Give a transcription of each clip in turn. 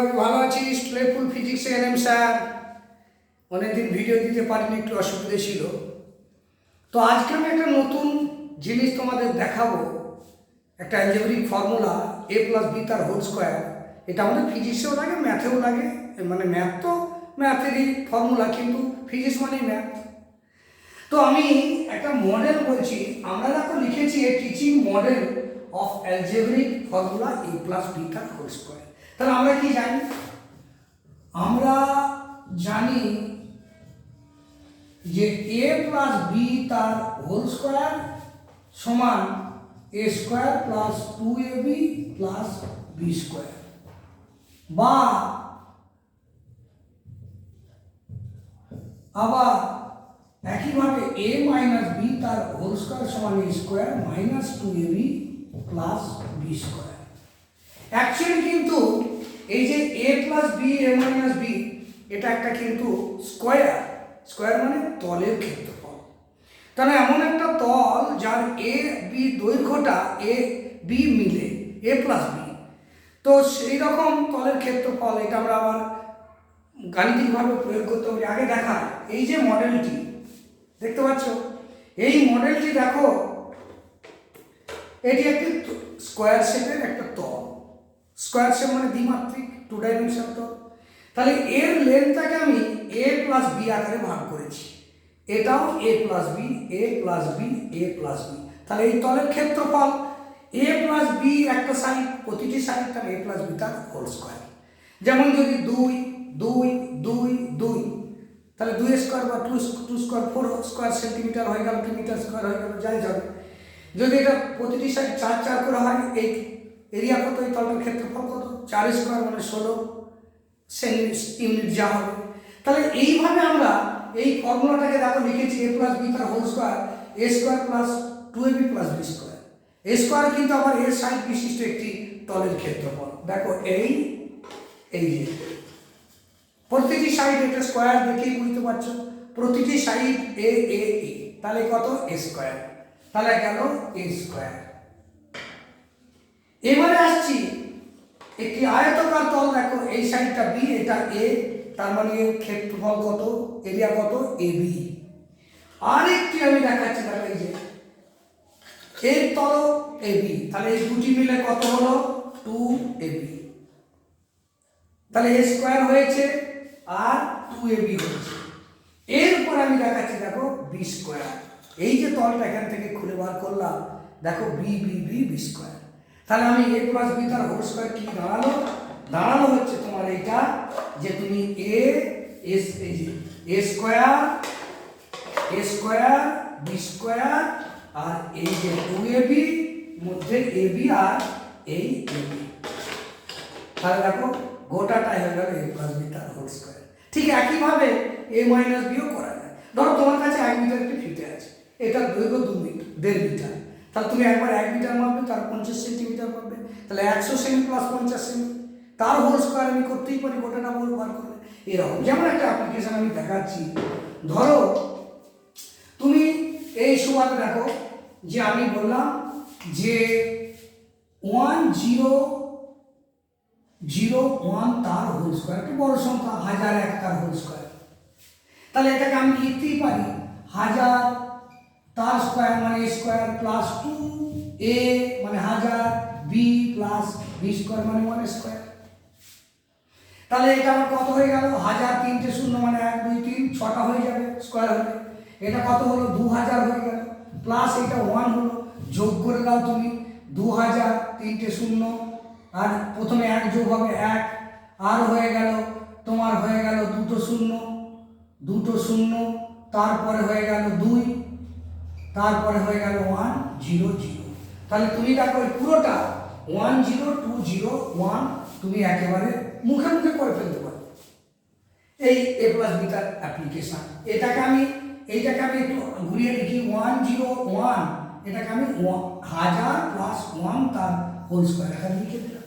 আমি ভালো আছিস? প্লেফুল ফিজিক্সে এনএম স্যার। অনেকদিন ভিডিও দিতে পারিনি, একটু অসুবিধে ছিল। তো আজকে আমি একটা নতুন জিনিস তোমাদের দেখাবো। একটা algebraic formula A plus B তার হোল স্কোয়ার এটা আমাদের ফিজিক্সেও লাগে ম্যাথেও লাগে। মানে ম্যাথ তো ম্যাথেরই ফর্মুলা কিন্তু ফিজিক্স মানেই ম্যাথ তো আমি একটা মডেল বলছি, আমরা দেখো লিখেছি, a teaching model of algebraic formula A plus B তার হোল স্কোয়ার তাহলে আমরা কি জানি? আমরা জানি যে এ প্লাস বি তার হোল স্কোয়ার সমান A square plus two A B plus B square বা আবার একইভাবে এ মাইনাস বি তার হোল স্কোয়ার সমান A square minus two A B plus B square actually কিন্তু এই যে A plus B A minus B এটা একটা কিন্তু স্কোয়ার স্কোয়ার মানে তলের ক্ষেত্রফল। তাহলে এমন একটা তল যার এ বি দৈর্ঘ্যটা এ বি মিলে এ প্লাস বি তো সেই রকম তলের ক্ষেত্রফল, এটা আমরা আবার গাণিতিকভাবে প্রয়োগ করতে হবে। আগে দেখা, এই যে মডেলটি দেখতে পাচ্ছ? এই মডেলটি দেখো, এটি একটি স্কোয়ার শেপের একটা তল। স্কোয়ার শেপ মানে দ্বিমাত্রিক টু ডাইমেনশন তল তাহলে এর লেন্থটাকে আমি এ প্লাস বি আকারে ভাগ করেছি। এটাও A plus B A plus B A plus B তাহলে এই তলের ক্ষেত্রফল এ প্লাস বি একটা সাইড প্রতিটি সাইড তার এ প্লাস বি তার হোল স্কোয়ার যেমন যদি দুই দুই দুই দুই, তাহলে দুই স্কোয়ার বা two two square four square centimetre হয়ে গেল টু মিটার স্কোয়ার হয়ে গেল, যাই যাবে। যদি এটা প্রতিটি সাইড চার চার করে হয়, এই এরিয়া কত এই তলটার ক্ষেত্রফল কত? চার স্কোয়ার মানে ষোলো ইউনিট যা হবে। তাহলে এইভাবে আমরা এই ফর্মুলাটাকে দেখো লিখেছি এ প্লাস বি তার whole square A square plus two A B plus B square A square কিন্তু আবার এর সাইড বিশিষ্ট একটি তলের ক্ষেত্রফল। দেখো এই এই প্রতিটি সাইড একটা স্কোয়ার দেখেই বুঝতে পারছ? প্রতিটি সাইড এ এ এ তাহলে কত? এ স্কোয়ার তাহলে গেল এ স্কোয়ার এবারে আসছি। একটি আয়তকার তল, দেখো, এই সাইডটা বি এটা এ তার মানে ক্ষেত্রফল কত? এরিয়া কত? এ বি আরেকটি আমি দেখাচ্ছি দেখো এই যে, এর তল এ বি তাহলে এই দুটি মিলে কত হলো? টু এ বি তাহলে এ স্কোয়ার হয়েছে আর টু এ বি হয়েছে। এরপর আমি দেখাচ্ছি, দেখো বি স্কোয়ার এই যে তলটা এখান থেকে খুলে বার করলাম, দেখো B B B B square তাহলে আমি এ প্লাস বি তার হোল স্কোয়ার কি? দাঁড়াল? দাঁড়ানো হচ্ছে তোমার এইটা যে তুমি এ এস এই যে A square A square B square আর এই যে টু এ বি মধ্যে এ বি আর এই এ বি তাহলে দেখো গোটাটাই হয়ে গেল এ প্লাস বি তার হোল স্কোয়ার ঠিক একইভাবে এ মাইনাস বিও করা যায়। ধরো তোমার কাছে এক মিটার একটি ফিতে আছে। এটা দৈর্ঘ্য দু মিটার, দেড় মিটার। তাহলে তুমি একবার এক মিটার মাপবে, তার পঞ্চাশ সেন্টিমিটার মাপবে, তাহলে একশো সেমি প্লাস পঞ্চাশ সেমি। তার হোল স্কোয়ার আমি করতেই পারি গোটাটা বল বার করে এরকম, যেমন একটা অ্যাপ্লিকেশন আমি দেখাচ্ছি। ধরো, তুমি এই সময় দেখো যে আমি বললাম যে ওয়ান জিরো জিরো ওয়ান তার হোল স্কোয়ার একটি বড় সংখ্যা, হাজার এক তার হোল স্কোয়ার তাহলে এটাকে আমি লিখতেই পারি, হাজার তার স্কোয়ার মানে স্কোয়ার প্লাস টু এ মানে হাজার বি প্লাস বি স্কোয়ার মানে ওয়ান স্কোয়ার। তাহলে এটা আমার কত হয়ে গেল? হাজার তিনটে শূন্য মানে এক, দুই, তিন, ছটা হয়ে যাবে স্কোয়ার হবে এটা কত হলো? দু হাজার হয়ে গেল। প্লাস এটা ওয়ান হলো। যোগ করে দাও তুমি। দু হাজার তিনটে শূন্য। আর প্রথমে এক যোগ হবে এক। আর হয়ে গেল, তোমার হয়ে গেল দুটো শূন্য। দুটো শূন্য, তারপরে হয়ে গেল দুই। তারপরে হয়ে গেল ওয়ান জিরো জিরো তাহলে তুমি দেখো এই পুরোটা one zero two zero one তুমি একেবারে মুখে মুখে করে ফেলতে পারো। এই এ প্লাস বিটার অ্যাপ্লিকেশন এটাকে আমি, এইটাকে আমি একটু ঘুরিয়ে লিখি ওয়ান জিরো ওয়ান এটাকে আমি হাজার প্লাস ওয়ান তার হোল স্কোয়ার এখানে লিখে দিলাম।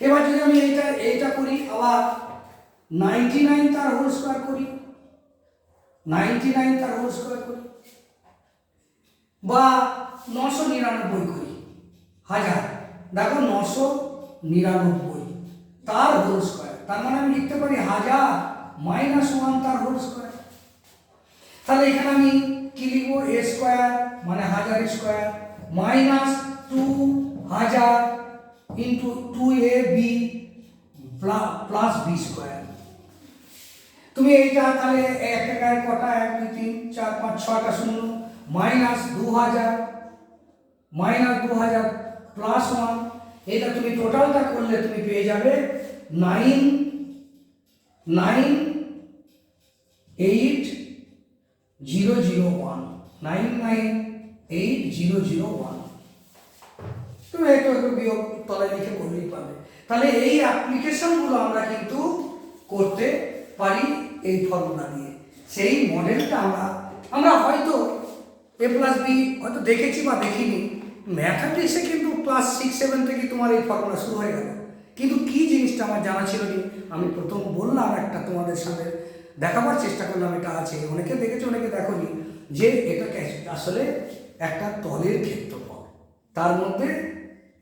এবার যদি আমি এইটা এইটা করি, আবার নাইনটি নাইন তার হোল স্কোয়ার করি। নাইনটি নাইন তার হোল স্কোয়ার করি। বা নশো নিরানব্বই করি। হাজার, দেখো নশো নিরানব্বই, তার হোল স্কোয়ার তার মানে আমি লিখতে পারি হাজার মাইনাস ওয়ান তার হোল স্কোয়ার তাহলে এখানে আমি কি লিখব? এ স্কোয়ার মানে হাজার স্কোয়ার মাইনাস টু হাজার into two a b plus b square তুমি এইটা তাহলে এক টাকায় কটা? এক, দুই, তিন, চার, পাঁচ ছটা শূন্য। মাইনাস দু হাজার মাইনাস দু হাজার প্লাস ওয়ান এটা তুমি টোটালটা করলে তুমি পেয়ে যাবে nine nine eight zero zero one nine nine eight zero zero one তুমি একটু একটু বিয়োগ তলায় লিখে করলেই পাবে তাহলে এই অ্যাপ্লিকেশনগুলো আমরা কিন্তু করতে পারি এই ফর্মুলা দিয়ে সেই মডেলটা আমরা আমরা হয়তো এ প্লাস বি হয়তো দেখেছি বা দেখিনি। ম্যাথামেটিক্সে কিন্তু ক্লাস সিক্স সেভেন থেকে তোমার এই ফর্মুলা শুরু হয়ে গেল। কিন্তু কি জিনিসটা আমার জানা ছিল না? আমি প্রথম বললাম একটা তোমাদের সাথে, দেখাবার চেষ্টা করলাম, এটা আছে। অনেকে দেখেছে, অনেকে দেখোনি যে এটা আসলে একটা তলের ক্ষেত্রফল। তার মধ্যে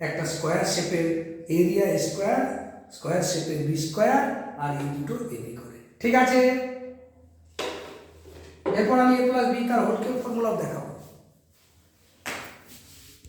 একটা স্কোয়ার শেপের এরিয়া স্কোয়ার স্কোয়ার শেপের বি স্কোয়ার আর এই দুটো এবি করে। ঠিক আছে? এরপর আমি এ প্লাস বি তার হোল কিউব ফর্মুলা দেখাবো।